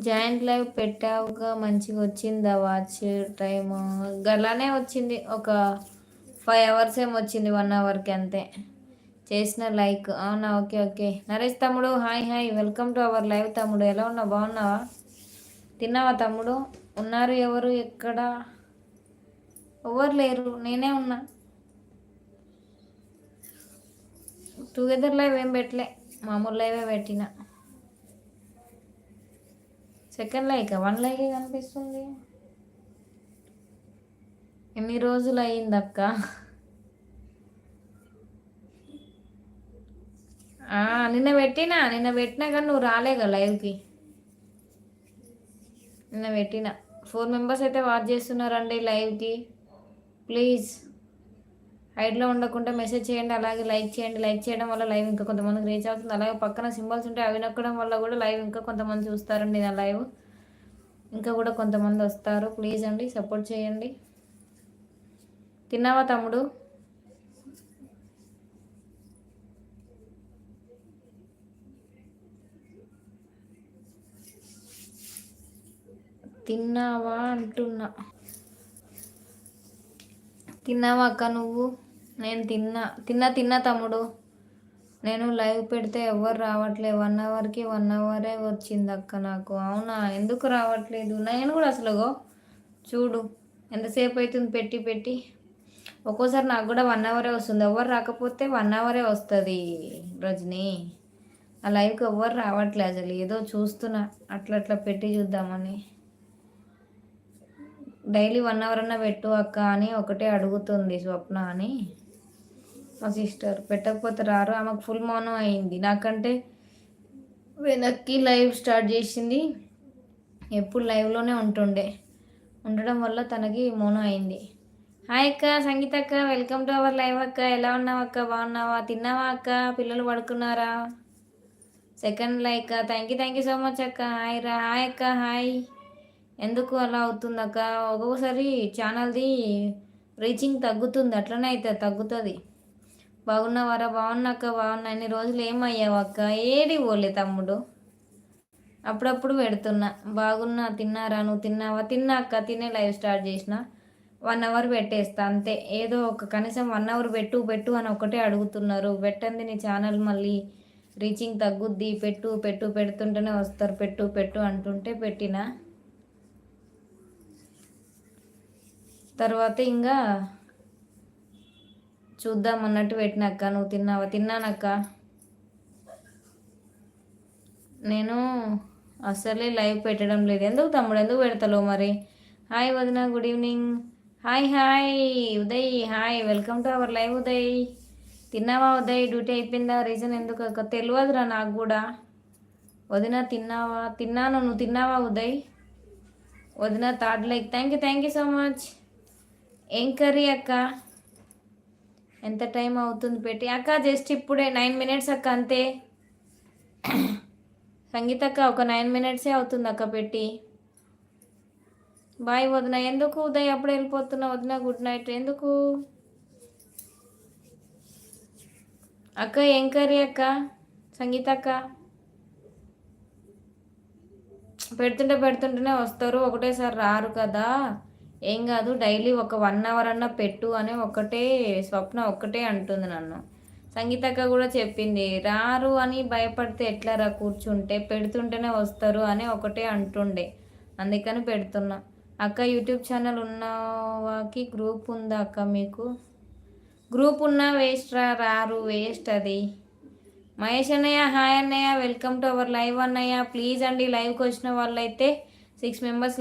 Joint live పెట్టావుగా మంచిగా వచ్చిందా watch time? గలానే వచ్చింది ఒక ఫైవ్ అవర్స్ ఏమో వచ్చింది వన్ అవర్కి అంతే. చేసిన లైక్ అవునా? Okay okay. నరేష్ తమ్ముడు hi hi. Welcome to our live తమ్ముడు. ఎలా ఉన్నావు? బాగున్నావా? తిన్నావా తమ్ముడు? ఉన్నారు ఎవరు? ఎక్కడ? ఎవరు లేరు? నేనే ఉన్నా. టుగెదర్ లైవ్ ఏం పెట్టలే మామూలు లైవే పెట్టిన. సెకండ్ లైక్ వన్ లైకే కనిపిస్తుంది. ఎన్ని రోజులు అయింది అక్క? నిన్న పెట్టినా నిన్న పెట్టినా కానీ నువ్వు రాలేగా లైవ్కి. నిన్న పెట్టిన. ఫోర్ మెంబర్స్ అయితే వాచ్ చేస్తున్నారండి లైవ్కి. ప్లీజ్. హైడ్లో ఉండకుండా మెసేజ్ చేయండి అలాగే లైక్ చేయండి. లైక్ చేయడం వల్ల లైవ్ ఇంకా కొంతమందికి రీచ్ అవుతుంది. అలాగే పక్కన సింబల్స్ ఉంటాయి అవి నొక్కడం వల్ల కూడా లైవ్ ఇంకా కొంతమంది చూస్తారండి నా లైవ్. ఇంకా కూడా కొంతమంది వస్తారు. ప్లీజ్ అండి సపోర్ట్ చేయండి. తిన్నావా తమ్ముడు? తిన్నావా అంటున్నా. తిన్నావా అక్క నువ్వు? నేను తిన్నా తిన్నా తిన్నా తమ్ముడు. నేను లైవ్ పెడితే ఎవరు రావట్లేదు. వన్ అవర్కి వన్ అవరే వచ్చింది అక్క నాకు. అవునా? ఎందుకు రావట్లేదు? నేను కూడా అసలుగో చూడు ఎంతసేపు అవుతుంది పెట్టి పెట్టి? ఒక్కోసారి నాకు కూడా వన్ అవరే వస్తుంది. ఎవరు రాకపోతే వన్ అవరే వస్తుంది రజని. ఆ లైవ్కి ఎవరు రావట్లేదు అసలు. ఏదో చూస్తున్నా అట్లా అట్లా పెట్టి చూద్దామని. డైలీ వన్ అవర్ అన్నా పెట్టు అక్క అని ఒకటే అడుగుతుంది స్వప్న అని. మా సిస్టర్ పెట్టకపోతే రారు. ఆమెకు ఫుల్ మౌనం అయింది. నాకంటే వెనక్కి లైవ్ స్టార్ట్ చేసింది. ఎప్పుడు లైవ్లోనే ఉంటుండే. ఉండడం వల్ల తనకి మౌనం అయింది. హాయ్ అక్క సంగీత అక్క. వెల్కమ్ టు అవర్ లైవ్ అక్క. ఎలా ఉన్నావు అక్క? బాగున్నావా? తిన్నావా అక్క? పిల్లలు పడుకున్నారా? Second like thank you thank you so much అక్క. హాయ్ రా. హాయ్ అక్క. హాయ్ ఎందుకు అలా అవుతుంది అక్క? ఒక్కొక్కసారి ఛానల్ది రీచింగ్ తగ్గుతుంది. అట్లనే అయితే తగ్గుతుంది. బాగున్నావారా? బాగున్నాక బాగున్నా. ఇన్ని రోజులు ఏమయ్యావు అక్క? ఏడి పోలే తమ్ముడు? అప్పుడప్పుడు పెడుతున్నా. బాగున్నా తిన్నారా? నువ్వు తిన్నావా? తిన్నా అక్క. తినే లైవ్ స్టార్ట్ చేసిన. వన్ అవర్ పెట్టేస్తా. అంతే. ఏదో ఒక కనీసం వన్ అవర్ పెట్టు పెట్టు అని ఒకటే అడుగుతున్నారు. పెట్టండి నీ ఛానల్ మళ్ళీ రీచింగ్ తగ్గుద్ది. పెట్టు పెట్టు పెడుతుంటేనే వస్తారు. పెట్టు పెట్టు అంటుంటే పెట్టినా. తర్వాత ఇంకా చూద్దాం అన్నట్టు పెట్టినక్క. నువ్వు తిన్నావా? తిన్నానక్క. నేను అసలే లైవ్ పెట్టడం లేదు. ఎందుకు తమ్ముడు? ఎందుకు పెడతలేవు మరి? హాయ్ వదిన good evening. Hi hi. Uday hi. Welcome to our live Uday. తిన్నావా ఉదయ్? డ్యూటీ అయిపోయిందా? రీజన్ ఎందుకు అక్క? తెలియదురా నాకు కూడా. వదిన తిన్నావా? తిన్నాను. నువ్వు తిన్నావా ఉదయ్? వదిన third like. Thank you thank you so much. ఏం కర్రీ అక్క? ఎంత టైం అవుతుంది పెట్టి? అక్క జస్ట్ ఇప్పుడే నైన్ మినిట్స్ అక్క అంతే. సంగీత అక్క ఒక నైన్ మినిట్సే అవుతుంది అక్క పెట్టి. బాయ్ వదిన ఎందుకు ఉదయ్ అప్పుడు వెళ్ళిపోతున్నా? వదిన గుడ్ నైట్ ఎందుకు? అక్క ఏం కర్రీ అక్క? సంగీత అక్క? పెడుతుంటే పెడుతుంటేనే వస్తారు ఒకటేసారి రారు కదా. ఏం కాదు డైలీ ఒక వన్ అవర్ అన్న పెట్టు అని ఒకటే స్వప్న ఒక్కటే అంటుంది నన్ను. సంగీతక్క కూడా చెప్పింది రారు అని భయపడితే ఎట్లా రా కూర్చుంటే పెడుతుంటేనే వస్తారు అని ఒకటే అంటుండే. అందుకని పెడుతున్నా. అక్క యూట్యూబ్ ఛానల్ ఉన్నవాకి గ్రూప్ ఉందా అక్క మీకు? గ్రూప్ ఉన్నా వేస్ట్ రా రారు వేస్ట్ అది. మహేష్ అన్నయ్య హాయ్ అన్నయ్య వెల్కమ్ టు అవర్ లైవ్ అన్నయ్య. ప్లీజ్ అండి లైవ్కి వచ్చిన వాళ్ళైతే సిక్స్ మెంబర్స్